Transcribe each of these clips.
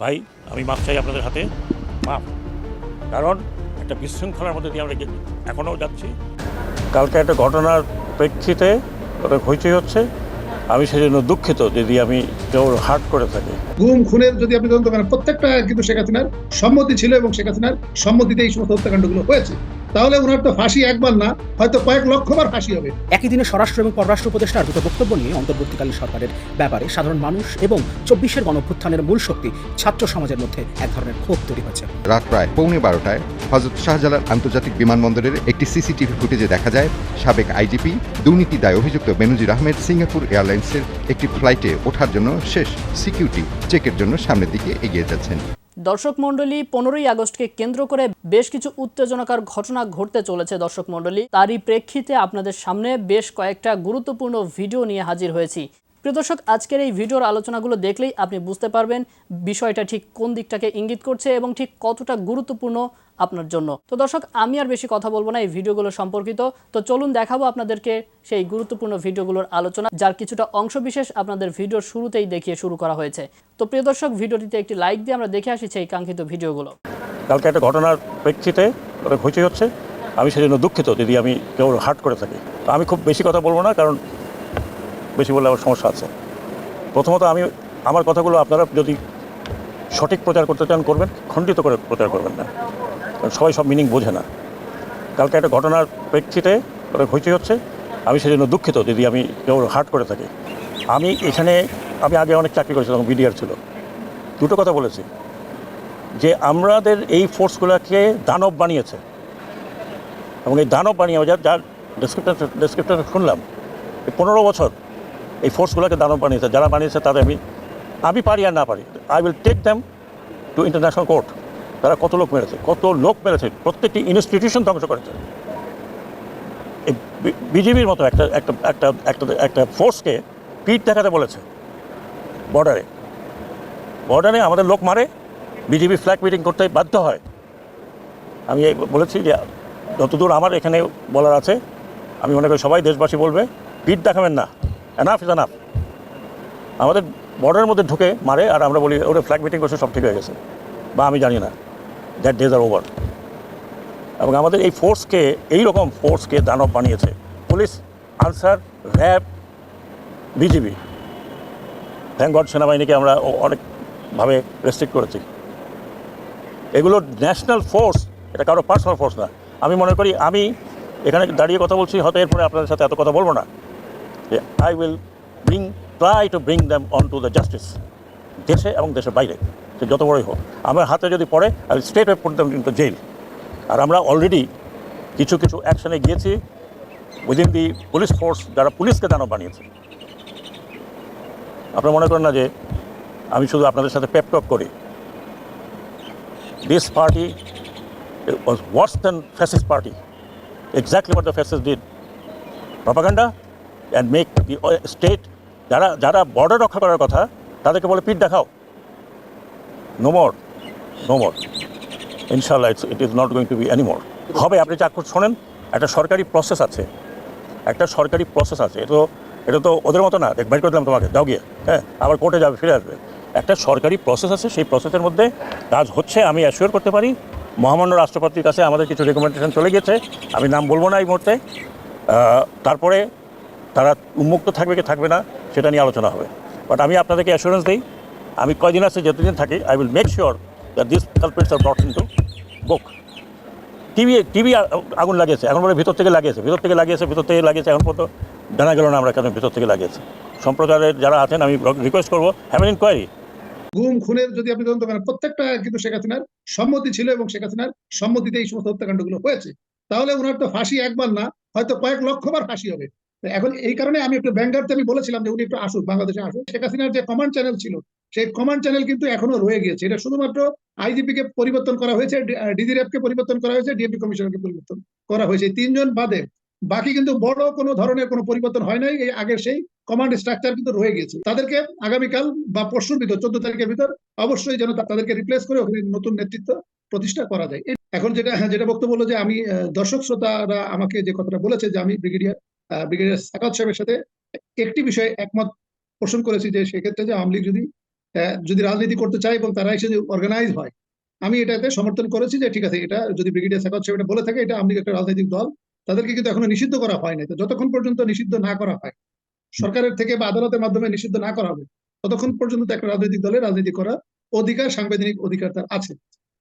ভাই, আমি মাপ চাই আপনাদের হাতে। মাপ। কারণ একটা বিশৃঙ্খলার মধ্যে দিয়ে আমরা এখনও যাচ্ছি। কালকে একটা ঘটনার প্রেক্ষিতে ওটা হইচই হচ্ছে। আমি সেজন্য দুঃখিত যদি আমি জোর হার্ট করে থাকি। গুম, খুনের যদি আপনি তদন্ত করেন, প্রত্যেকটা কিন্তু শেখ হাসিনার সম্মতি ছিল এবং শেখ হাসিনার সম্মতিতে এই সমস্ত হত্যাকাণ্ডগুলো হয়েছে। তাহলে ওনার তো ফাঁসি একবার না হয়তো কয়েক লক্ষবার ফাঁসি হবে। একই দিনে স্বরাষ্ট্র এবং পররাষ্ট্র উপদেষ্টার দুটো বক্তব্য নিয়ে অন্তর্বর্তীকালীন সরকারের ব্যাপারে সাধারণ মানুষ এবং চব্বিশের গণঅভ্যুত্থানের মূল শক্তি ছাত্র সমাজের মধ্যে এক ধরনের ক্ষোভ তৈরি হয়েছে। রাত প্রায় পৌনে বারোটায় হজরত শাহজালাল আন্তর্জাতিক বিমানবন্দরের একটি সিসিটিভি ফুটেজে দেখা যায় সাবেক আইজিপি দুর্নীতি দায় অভিযুক্ত বেনজির আহমেদ সিঙ্গাপুর এয়ারলাইন্সের একটি ফ্লাইটে ওঠার জন্য শেষ সিকিউরিটি চেকের জন্য সামনের দিকে এগিয়ে যাচ্ছেন। দর্শক মণ্ডলী, পনেরোই আগস্টকে কেন্দ্র করে বেশ কিছু উত্তেজনাকার ঘটনা ঘটতে চলেছে দর্শক মন্ডলী তারই প্রেক্ষিতে আপনাদের সামনে বেশ কয়েকটা গুরুত্বপূর্ণ ভিডিও নিয়ে হাজির হয়েছি। প্রিয় দর্শক, আজকের এই ভিডিওর আলোচনাগুলো দেখলেই আপনি বুঝতে পারবেন বিষয়টা ঠিক কোন দিকটাকে ইঙ্গিত করছে এবং ঠিক কতটা গুরুত্বপূর্ণ আপনার জন্য। তো দর্শক, আমি আর বেশি কথা বলব না, এই ভিডিওগুলো সম্পর্কিত। তো চলুন দেখাবো আপনাদেরকে সেই গুরুত্বপূর্ণ ভিডিওগুলোর আলোচনা, যার কিছুটা অংশবিশেষ আপনাদের ভিডিওর শুরুতেই দেখিয়ে শুরু করা হয়েছে। তো প্রিয় দর্শক, ভিডিওটিতে একটি লাইক দিয়ে আমরা দেখে আসি সেই কাঙ্ক্ষিত ভিডিওগুলো। কালকে একটা ঘটনার প্রেক্ষিতে হইচই হচ্ছে। আমি সেজন্য দুঃখিত যদি আমি কেউ হার্ট করে থাকি। আমি খুব বেশি কথা বলব না, কারণ বেশি বললে আমার সমস্যা আছে। প্রথমত আমি, আমার কথাগুলো আপনারা যদি সঠিক প্রচার করতে চান, করবেন। খণ্ডিত করে প্রচার করবেন না। কারণ সবাই সব মিনিং বোঝে না। কালকে একটা ঘটনার প্রেক্ষিতে হইচই হচ্ছে। আমি সেজন্য দুঃখিত যদি আমি কেউ হার্ট করে থাকি। আমি এখানে, আমি আগে অনেক চাকরি করেছিলাম বিডিআর ছিল। দুটো কথা বলেছি। যে আমাদের এই ফোর্সগুলোকে দানব বানিয়েছে। এবং এই দানব বানিয়ে, যার যার ডেসক্রিপটার ডেসক্রিপটার শুনলাম পনেরো বছর এই ফোর্সগুলোকে দানব বানিয়েছে, যারা বানিয়েছে তাদের আমি আমি পারি আর না পারি I will take them to international court তারা কত লোক মেরেছে, কত লোক মেরেছে, প্রত্যেকটি ইনস্টিটিউশন ধ্বংস করেছে। এই বিজেপির মতো একটা একটা একটা একটা একটা ফোর্সকে পিঠ দেখাতে বলেছে বর্ডারে বর্ডারে আমাদের লোক মারে বিজেপি ফ্ল্যাগ মিটিং করতে বাধ্য হয়। আমি বলেছি যে, যতদূর আমার এখানে বলার আছে, আমি মনে করি সবাই দেশবাসী বলবে, পিঠ দেখাবেন না। এনাফ ইজ এনাফ আমাদের বর্ডারের মধ্যে ঢুকে মারে আর আমরা বলি ওটা ফ্ল্যাগ মিটিং করছে, সব ঠিক হয়ে গেছে। বা আমি জানি না দ্যাট ডেজ আর ওভার এবং আমাদের এই ফোর্সকে এই রকম ফোর্সকে দানব বানিয়েছে। Police, Ansar, RAB BGB thank সেনাবাহিনীকে আমরা অনেকভাবে রেস্ট্রিক্ট করেছি। এগুলো ন্যাশনাল ফোর্স এটা কারও পার্সোনাল ফোর্স না। আমি মনে করি, আমি এখানে দাঁড়িয়ে কথা বলছি, হয়তো এরপরে আপনাদের সাথে এত কথা বলব না। I will bring try to bring them on to the justice দেশে এবং দেশের বাইরে। সে যত বড়ই হোক। আমার হাতে যদি পড়ে আমি state put them into jail আর আমরা অলরেডি কিছু কিছু অ্যাকশনে গিয়েছি। উইদিন দি পুলিশ ফোর্স যারা পুলিশকে দানব বানিয়েছে। আপনারা মনে করেন না যে আমি শুধু আপনাদের সাথে পেপটক করি? This party was worse than fascist party. Exactly what the fascists did. Propaganda? And make uh, state যারা যারা বর্ডার রক্ষা করার কথা তাদেরকে বলে পিঠ দেখাও। নো মোর নো মোর ইনশাল্লাহ it's it is not going to be any more হবে আপনি চাক্ষুষ শোনেন একটা সরকারি প্রসেস আছে। একটা সরকারি প্রসেস আছে। এটা তো এটা তো ওদের মতো না। বাইর করে দিলাম তোমাকে। যাও গিয়ে। হ্যাঁ আবার কোর্টে যাবে ফিরে আসবে। একটা সরকারি প্রসেস আছে সেই প্রসেসের মধ্যে কাজ হচ্ছে আমি অ্যাসিওর করতে পারি। মহামান্য রাষ্ট্রপতির কাছে আমাদের কিছু রেকমেন্ডেশন চলে গেছে আমি নাম বলব না এই মুহূর্তে। তারপরে তারা উন্মুক্ত থাকবে কি থাকবে না, সেটা নিয়ে আলোচনা হবে। বাট আমি আপনাদেরকে অ্যাসুরেন্স দিই, আমি কয়দিন আছে যতদিন থাকি I will make sure that this culprits are brought into book TV TV আগুন লাগিয়েছে, এখন বলে ভিতর থেকে লাগিয়েছে, ভিতর থেকে লাগিয়েছে, ভিতর থেকে লাগিয়েছে, এখন পর্যন্ত জানা গেল না আমরা কেন ভিতর থেকে লাগিয়েছে। সম্প্রদায়ের যারা আছেন, আমি রিকোয়েস্ট করব হ্যাভেন ইনকোয়ারি গুম খুনের যদি আপনি তদন্ত করেন, প্রত্যেকটা কিন্তু শেখ হাসিনার সম্মতি ছিল এবং শেখ হাসিনার সম্মতিতে এই সমস্ত হত্যাকাণ্ডগুলো হয়েছে। তাহলে ওনার তো ফাঁসি একবার না, হয়তো কয়েক লক্ষবার ফাঁসি হবে। এখন এই কারণে আমি একটু ব্যাঙ্গারতে আমি বলেছিলাম যে উনি একটু আসুক বাংলাদেশে আসুক। শেখ হাসিনার যে কমান্ড চ্যানেল ছিল সেই কমান্ড চ্যানেল কিন্তু এখনও রয়ে গিয়েছে। এটা শুধুমাত্র আইজিপি কে পরিবর্তন করা হয়েছে ডিজিএফ কে পরিবর্তন করা হয়েছে ডিএপি কমিশনারকে পরিবর্তন করা হয়েছে। তিনজন বাদে বাকি কিন্তু বড় কোনো ধরনের কোনো পরিবর্তন হয় নাই। এই আগের সেই কমান্ড স্ট্রাকচার কিন্তু রয়ে গেছে তাদেরকে আগামীকাল বা পরশুর ভিতর চোদ্দ তারিখের ভিতর অবশ্যই যেন তাদেরকে রিপ্লেস করে ওখানে নতুন নেতৃত্ব প্রতিষ্ঠা করা যায়। এখন যেটা হ্যাঁ, যেটা বক্তব্য হলো যে আমি দর্শক শ্রোতারা আমাকে যে কথাটা বলেছে যে আমি ব্রিগেডিয়ার ব্রিগেডিয়ার সাকাত সাহেবের সাথে একটি বিষয়ে একমত পোষণ করেছি যে সেক্ষেত্রে যে আওয়ামী যদি যদি রাজনীতি করতে চায় এবং তারা এসে অর্গানাইজ হয়, আমি এটাতে সমর্থন করেছি যে ঠিক আছে, এটা যদি ব্রিগেডিয়ার সাকাত সাহেব এটা বলে থাকে, এটা আমি একটা রাজনৈতিক দল, তাদেরকে কিন্তু এখনও নিষিদ্ধ করা হয় নাই। তো যতক্ষণ পর্যন্ত নিষিদ্ধ না করা হয়, সরকারের থেকে বা আদালতের মাধ্যমে নিষিদ্ধ না করা হবে, ততক্ষণ পর্যন্ত একটা রাজনৈতিক দলের রাজনীতি করা অধিকার, সাংবিধানিক অধিকার তার আছে।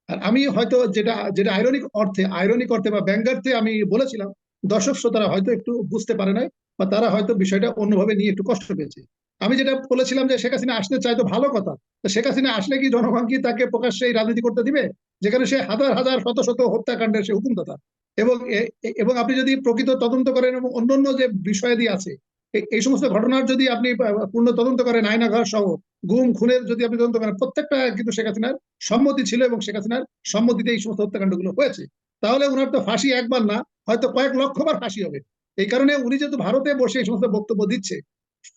আর আমি হয়তো যেটা যেটা আইরনিক অর্থে আইরনিক অর্থে বা ব্যঙ্গার্থে আমি বলেছিলাম দর্শক শ্রোতারা হয়তো একটু বুঝতে পারে নাই বা তারা হয়তো বিষয়টা অন্যভাবে নিয়ে একটু কষ্ট পেয়েছে। আমি যেটা বলেছিলাম যে শেখ হাসিনা আসতে চাই তো ভালো কথা। শেখ হাসিনা আসলে কি জনগণ কি তাকে প্রকাশ্যে এই রাজনীতি করতে দিবে? যেখানে সে হাজার হাজার, শত শত হত্যাকাণ্ডের সে হুকুমদাতা। এবং এবং আপনি যদি প্রকৃত তদন্ত করেন এবং অন্যান্য যে বিষয়াদি আছে এই সমস্ত ঘটনার যদি আপনি পূর্ণ তদন্ত করেন, আয়নাঘর সহ গুম, খুনের যদি আপনি তদন্ত করেন, প্রত্যেকটা কিন্তু শেখ হাসিনার সম্মতি ছিল এবং শেখ হাসিনার সম্মতিতে এই সমস্ত হত্যাকাণ্ডগুলো হয়েছে। তাহলে ওনার তো ফাঁসি একবার না, হয়তো কয়েক লক্ষবার ফাঁসি হবে। এই কারণে উনি যেহেতু ভারতে বসে এই সমস্ত বক্তব্য দিচ্ছে,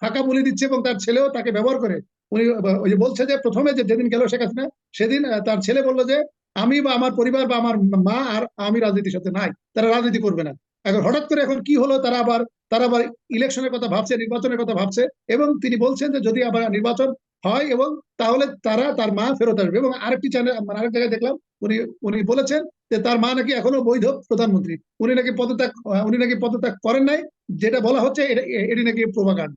ফাঁকা বলে দিচ্ছে এবং তার ছেলেও তাকে ব্যবহার করে, উনি ওই যে বলছে যে প্রথমে যে যেদিন গেল শেখ হাসিনা, সেদিন তার ছেলে বলল যে, আমি বা আমার পরিবার বা আমার মা আর আমি রাজনীতির সাথে নাই, তারা রাজনীতি করবে না। এখন হঠাৎ করে এখন কি হলো, তারা আবার তারা আবার ইলেকশনের কথা ভাবছে, নির্বাচনের কথা ভাবছে এবং তিনি বলছেন যে যদি আবার নির্বাচন হয় এবং তাহলে তারা তার মা ফেরত আসবে এবং আরেকটি চ্যানেল মানে আরেক জায়গায় দেখলাম, উনি উনি বলেছেন যে তার মা নাকি এখনও বৈধ প্রধানমন্ত্রী। উনি নাকি পদত্যাগ, উনি নাকি পদত্যাগ করেন নাই, যেটা বলা হচ্ছে এটা- নাকি প্রভাকাণ্ড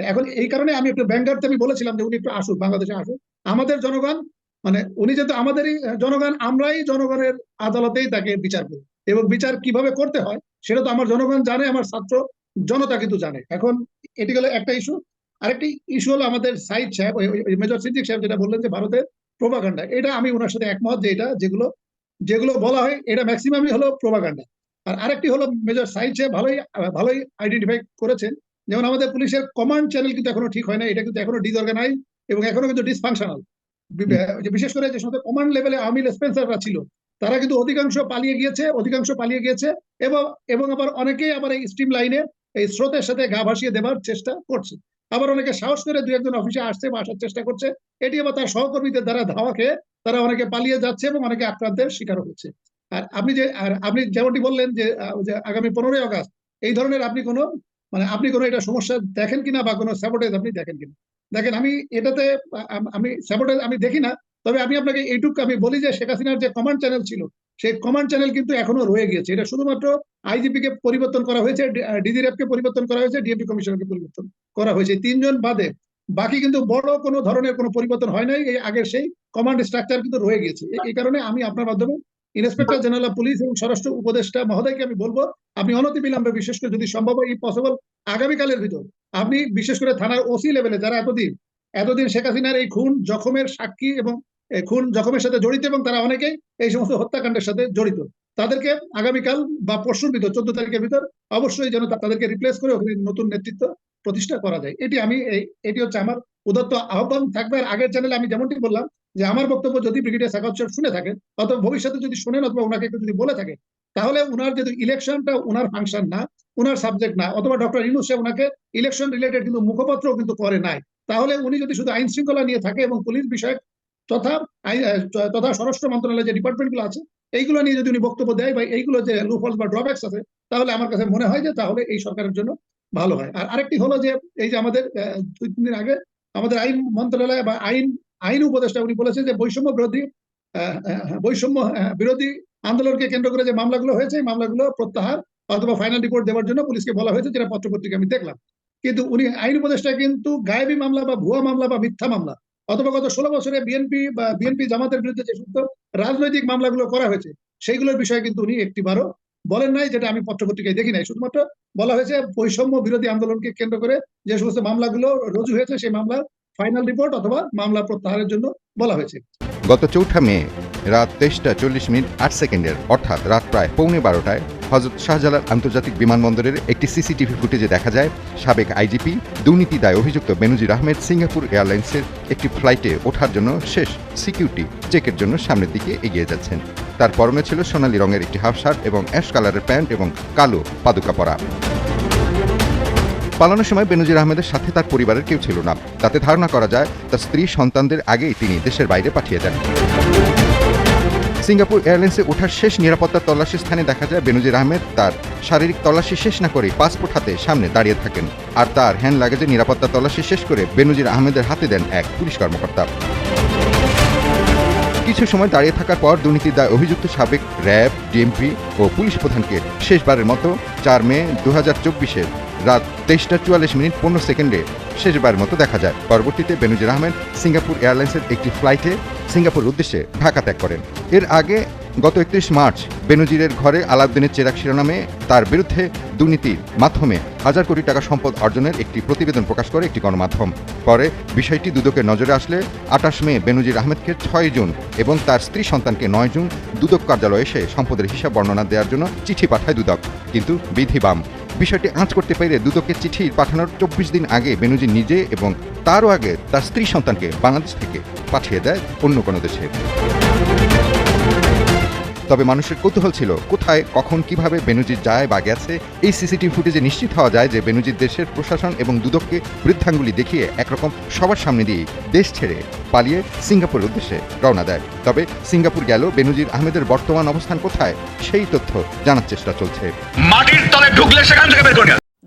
এখন এই কারণে আমি একটু ব্যাঙ্গার্থে আমি বলেছিলাম যে উনি একটু আসুক, বাংলাদেশে আসুক। আমাদের জনগণ মানে উনি যেহেতু আমাদেরই, জনগণ, আমরাই জনগণের আদালতেই তাকে বিচার করি। এবং বিচার কীভাবে করতে হয় সেটা তো আমার জনগণ জানে, আমার ছাত্র জনতা কিন্তু জানে। এখন এটি গেল একটা ইস্যু আরেকটি ইস্যু হলো আমাদের সাইদ সাহেব মেজর সিদ্দিক সাহেব যেটা বললেন যে ভারতের প্রভাকাণ্ডা এটা আমি ওনার সাথে একমত যে এটা যেগুলো যেগুলো বলা হয় এটা ম্যাক্সিমামই হলো প্রভাকাণ্ডা আর আরেকটি হলো মেজর সাইদ সাহেব ভালোই ভালোই আইডেন্টিফাই করেছেন। যেমন আমাদের পুলিশের কমান্ড চ্যানেল কিন্তু এখনও ঠিক হয় না এটা কিন্তু এখনও ডিসঅর্গানাইজ এবং এখনও কিন্তু ডিসফাংশনাল বিশেষ করে যে সমস্ত কমান্ড লেভেলে আমিল স্পেন্সাররা ছিল তারা কিন্তু অধিকাংশ পালিয়ে গিয়েছে, অধিকাংশ পালিয়ে গিয়েছে এবং এবং আবার অনেকেই আবার এই স্ট্রিম লাইনে এই স্রোতের সাথে গা ভাসিয়ে দেবার চেষ্টা করছে। আবার অনেকে সাহস করে দুই একজন অফিসে আসছে বা আসার চেষ্টা করছে, এটি আবার তার সহকর্মীদের দ্বারা ধাওয়া খেয়ে তারা অনেকে পালিয়ে যাচ্ছে এবং অনেকে আক্রান্তের শিকার হচ্ছে। আর আপনি যে, আর আপনি যেমনটি বললেন যে আগামী পনেরোই আগস্ট, এই ধরনের আপনি কোনো মানে আপনি কোনো এটা সমস্যা দেখেন কিনা বা কোনো স্যাবোটেজ আপনি দেখেন কিনা? দেখেন, আমি এটাতে আমি স্যাবোটেজ আমি দেখি না তবে আমি আপনাকে এইটুকু আমি বলি যে শেখ হাসিনার যে কমান্ড চ্যানেল ছিল, সেই কমান্ড চ্যানেল কিন্তু এখনও রয়ে গিয়েছে। এটা শুধুমাত্র আইজিপি কে পরিবর্তন করা হয়েছে ডিজিএফ কে পরিবর্তন করা হয়েছে ডিএমপি কমিশনকে পরিবর্তন করা হয়েছে। তিনজন বাদে বাকি কিন্তু বড় কোনো ধরনের কোনো পরিবর্তন হয় নাই, এই আগের সেই কমান্ড স্ট্রাকচার কিন্তু রয়ে গেছে এই কারণে আমি আপনার মাধ্যমে ইন্সপেক্টর জেনারেল অফ পুলিশ এবং স্বরাষ্ট্র উপদেষ্টা মহোদয়কে আমি বলব, আপনি অনতি বিলম্বে বিশেষ করে যদি সম্ভব হয় পসিবল আগামীকালের ভিতর আপনি বিশেষ করে থানার ওসি লেভেলে যারা এতদিন এতদিন শেখ হাসিনার এই খুন, জখমের সাক্ষী এবং খুন জখমের সাথে জড়িত এবং তারা অনেকেই এই সমস্ত হত্যাকাণ্ডের সাথে জড়িত। তাদেরকে আগামীকাল বা পরশুর ভিতর, চোদ্দ তারিখের ভিতর অবশ্যই যেন তাদেরকে রিপ্লেস করে ওখানে নতুন নেতৃত্ব প্রতিষ্ঠা করা যায়। এটি আমি এটি হচ্ছে আমার উদত্ত আহ্বান। থাকবে আর আগের চ্যানেলে আমি যেমনটি বললাম যে আমার বক্তব্য যদি ব্রিগেডিয়ার সাকাত সাহেব শুনে থাকেন অথবা ভবিষ্যতে যদি শুনেন অথবা ওনাকে একটু যদি বলে থাকে, তাহলে উনার যদি ইলেকশনটা উনার ফাংশন না, উনার সাবজেক্ট না, অথবা ডক্টর ইনুস সাহেব ওনাকে ইলেকশন রিলেটেড কিন্তু মুখপত্র কিন্তু করে নাই। তাহলে উনি যদি শুধু আইন শৃঙ্খলা নিয়ে থাকে এবং পুলিশ বিষয়ক তথা তথা স্বরাষ্ট্র মন্ত্রণালয়ের যে ডিপার্টমেন্টগুলো আছে, এইগুলো নিয়ে যদি উনি বক্তব্য দেয় বা এইগুলো যে লুফলস বা ড্রব্যাক্স আছে, তাহলে আমার কাছে মনে হয় যে তাহলে এই সরকারের জন্য ভালো হয়। আর আরেকটি হলো যে এই যে আমাদের দুই, তিন দিন আগে আমাদের আইন মন্ত্রণালয় বা আইন আইন উপদেষ্টা উনি বলেছেন যে বৈষম্য বিরোধী বৈষম্য বিরোধী আন্দোলনকে কেন্দ্র করে যে মামলাগুলো হয়েছে, এই মামলাগুলো প্রত্যাহার অথবা ফাইনাল রিপোর্ট দেওয়ার জন্য পুলিশকে বলা হয়েছে, যেটা পত্রপত্রিকা আমি দেখলাম। কিন্তু উনি, আইন উপদেষ্টা কিন্তু গায়েবী মামলা বা ভুয়া মামলা বা মিথ্যা মামলা অথবা গত ষোলো বছরে বিএনপি বা বিএনপি জামাতের বিরুদ্ধে যে সমস্ত রাজনৈতিক মামলাগুলো করা হয়েছে, সেইগুলোর বিষয়ে কিন্তু উনি একটিবারও বলেন নাই, যেটা আমি পত্রপত্রিকায় দেখি নাই। শুধুমাত্র বলা হয়েছে বৈষম্য বিরোধী আন্দোলনকে কেন্দ্র করে যে সমস্ত মামলাগুলো রুজু হয়েছে, সেই মামলার ফাইনাল রিপোর্ট অথবা মামলা প্রত্যাহারের জন্য বলা হয়েছে। গত চৌঠা মে রাত তেইশটা চল্লিশ মিনিট আট সেকেন্ডের, অর্থাৎ রাত প্রায় পৌনে বারোটায় হজরত শাহজালাল আন্তর্জাতিক বিমানবন্দরের একটি সিসিটিভি ফুটেজে দেখা যায়, সাবেক আইজিপি দুর্নীতি দায় অভিযুক্ত বেনজির আহমেদ সিঙ্গাপুর এয়ারলাইন্সের একটি ফ্লাইটে ওঠার জন্য শেষ সিকিউরিটি চেকের জন্য সামনের দিকে এগিয়ে যাচ্ছেন। তার পরনে ছিল সোনালি রঙের একটি হাফ শার্ট এবং অ্যাশ কালারের প্যান্ট এবং কালো পাদুকা পরা। পালানোর সময় বেনজির আহমেদের সাথে তার পরিবারের কেউ ছিল না। তাতে ধারণা করা যায়, তার স্ত্রী সন্তানদের আগেই তিনি দেশের বাইরে পাঠিয়ে দেন। সিঙ্গাপুর এয়ারলাইন্সে ওঠার শেষ নিরাপত্তা তল্লাশি স্থানে দেখা যায় বেনজির আহমেদ তার শারীরিক তল্লাশি শেষ না করে পাসপোর্ট হাতে সামনে দাঁড়িয়ে থাকেন। আর তার হ্যান্ড লাগেজে নিরাপত্তা তল্লাশি শেষ করে বেনজির আহমেদের হাতে দেন এক পুলিশ কর্মকর্তা। কিছু সময় দাঁড়িয়ে থাকার পর দুর্নীতির দায় অভিযুক্ত সাবেক র্যাব, ডিএমপি ও পুলিশ প্রধানকে শেষবারের মতো চার মে দু হাজার চব্বিশের রাত তেইশটা চুয়াল্লিশ মিনিট পনেরো সেকেন্ডে শেষবারের মতো দেখা যায়। পরবর্তীতে বেনুজির আহমেদ সিঙ্গাপুর এয়ারলাইন্সের একটি ফ্লাইটে সিঙ্গাপুর উদ্দেশ্যে ঢাকা ত্যাগ করেন। এর আগে গত একত্রিশ মার্চ বেনজিরের ঘরে আলাউদ্দিনের চেরাক শিরোনামে তার বিরুদ্ধে দুর্নীতির মাধ্যমে হাজার কোটি টাকা সম্পদ অর্জনের একটি প্রতিবেদন প্রকাশ করে একটি গণমাধ্যম। পরে বিষয়টি দুদকের নজরে আসলে আঠাশ মে বেনজির আহমেদকে ছয় জুন এবং তার স্ত্রী সন্তানকে নয় জুন দুদক কার্যালয়ে এসে সম্পদের হিসাব বর্ণনা দেওয়ার জন্য চিঠি পাঠায় দুদক। কিন্তু বিধি বাম। বিষয়টি আঁচ করতে পেরে দুদকের চিঠি পাঠানোর চব্বিশ দিন আগে বেনুজি নিজে এবং তারও আগে তার স্ত্রী সন্তানকে বাংলাদেশ থেকে পাঠিয়ে দেয় অন্য কোনো দেশে। তবে মানুষের কৌতূহল ছিল, কোথায়, কখন, কীভাবে বেনুজির যায় বা গেছে, এই সিসিটিভি ফুটেজে নিশ্চিত হওয়া যায় যে বেনুজির দেশের প্রশাসন এবং দুদককে বৃদ্ধাঙ্গুলি দেখিয়ে একরকম সবার সামনে দিয়ে দেশ ছেড়ে পালিয়ে সিঙ্গাপুরের উদ্দেশ্যে রওনা দেয় তবে সিঙ্গাপুর গেল, বেনুজির আহমেদের বর্তমান অবস্থান কোথায়, সেই তথ্য জানার চেষ্টা চলছে মাটির তলে ঢুকলে সেখান থেকে বের করে।